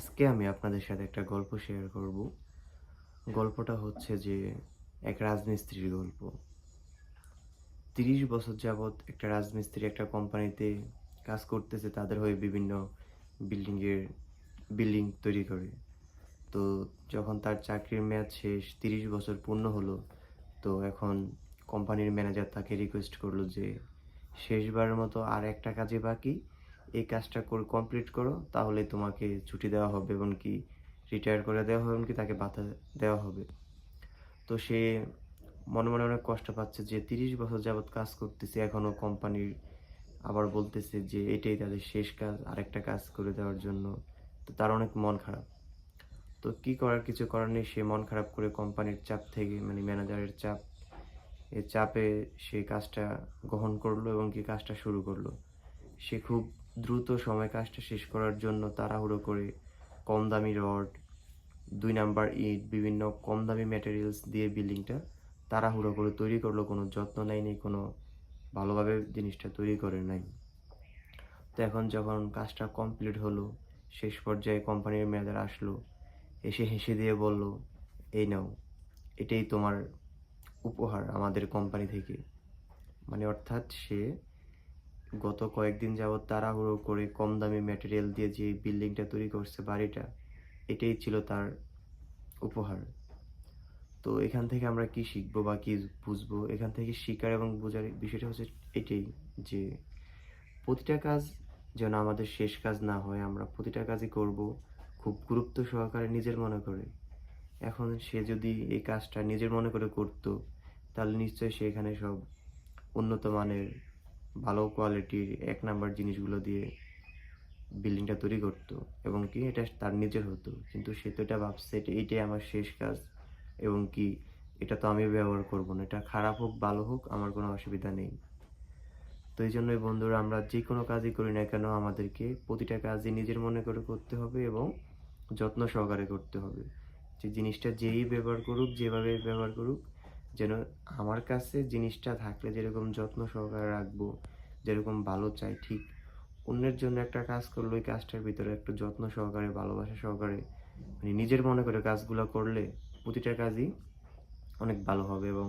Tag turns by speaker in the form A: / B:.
A: আজকে আমি আপনাদের সাথে একটা গল্প শেয়ার করব। গল্পটা হচ্ছে যে, এক রাজমিস্ত্রির গল্প। তিরিশ বছর যাবৎ একটা রাজমিস্ত্রি একটা কোম্পানিতে কাজ করতেছে, তাদের হয়ে বিভিন্ন বিল্ডিংয়ের বিল্ডিং তৈরি করে। তো যখন তার চাকরির মেয়াদ শেষ, তিরিশ বছর পূর্ণ হলো, তো এখন কোম্পানির ম্যানেজার তাকে রিকোয়েস্ট করল যে, শেষবারের মতো আর একটা কাজে বাকি এই কাজটা করে কমপ্লিট করো তাহলে তোমাকে ছুটি দেওয়া হবে এবং কি রিটায়ার করে দেওয়া হবে এমনকি তাকে ভাতা দেওয়া হবে। তো সে মনে মনে অনেক কষ্ট পাচ্ছে যে তিরিশ বছর যাবৎ কাজ করতেছে এখনও কোম্পানির আবার বলতেছে যে এটাই তাদের শেষ কাজ, আরেকটা কাজ করে দেওয়ার জন্য। তো তার অনেক মন খারাপ। তো কি করার, কিছু করার নেই, সে মন খারাপ করে কোম্পানির চাপ থেকে মানে ম্যানেজারের চাপ এই চাপে সে কাজটা গ্রহণ করল এবং কি কাজটা শুরু করল। সে খুব দ্রুত সময় কাজটা শেষ করার জন্য তাড়াহুড়ো করে কম দামি রড, দুই নাম্বার ইট, বিভিন্ন কম দামি ম্যাটেরিয়ালস দিয়ে বিল্ডিংটা তাড়াহুড়ো করে তৈরি করল। কোনো যত্ন নেয়নি, কোনো ভালোভাবে জিনিসটা তৈরি করে নাই। তো এখন যখন কাজটা কমপ্লিট হলো, শেষ পর্যায়ে কোম্পানির ম্যানেজার আসলো, এসে হেসে দিয়ে বলল, এই নাও, এটাই তোমার উপহার আমাদের কোম্পানি থেকে। মানে অর্থাৎ সে গত কয়েকদিন যাবৎ তাড়াহুড়ো করে কম দামি ম্যাটেরিয়াল দিয়ে যে বিল্ডিংটা তৈরি করছে বাড়িটা, এটাই ছিল তার উপহার। তো এখান থেকে আমরা কি শিখব বা কি বুঝব? এখান থেকে শিকার এবং বোঝার বিষয়টা হচ্ছে এটাই যে প্রতিটা কাজ যেন আমাদের শেষ কাজ না হয়, আমরা প্রতিটা কাজই করব খুব গুরুত্ব সহকারে নিজের মনে করে। এখন সে যদি এই কাজটা নিজের মনে করে করতো, তাহলে নিশ্চয়ই সে এখানে সব উন্নত মানের ভালো কোয়ালিটির এক নাম্বার জিনিসগুলো দিয়ে বিল্ডিংটা তৈরি করতো এবং কি এটা তার নিজের হতো। কিন্তু সে তো এটা ভাবছে এটা এইটাই আমার শেষ কাজ এবং কি এটা তো আমি ব্যবহার করব না। এটা খারাপ হোক, ভালো হোক, আমার কোনো অসুবিধা নেই। তো এই জন্যই বন্ধুরা আমরা যে কোনো কাজই করি না কেন আমাদেরকে প্রতিটা কাজই নিজের মনে করে করতে হবে এবং যত্ন সহকারে করতে হবে। যে জিনিসটা যেই ব্যবহার করুক, যেভাবে ব্যবহার করুক যেন আমার কাছে জিনিসটা থাকলে যেরকম যত্ন সহকারে রাখব, যেরকম ভালো চাই, ঠিক অন্যের জন্য একটা কাজ করলে ওই কাজটার ভিতরে একটু যত্ন সহকারে, ভালোবাসা সহকারে মানে নিজের মনে করে কাজগুলো করলে প্রতিটা কাজই অনেক ভালো হবে এবং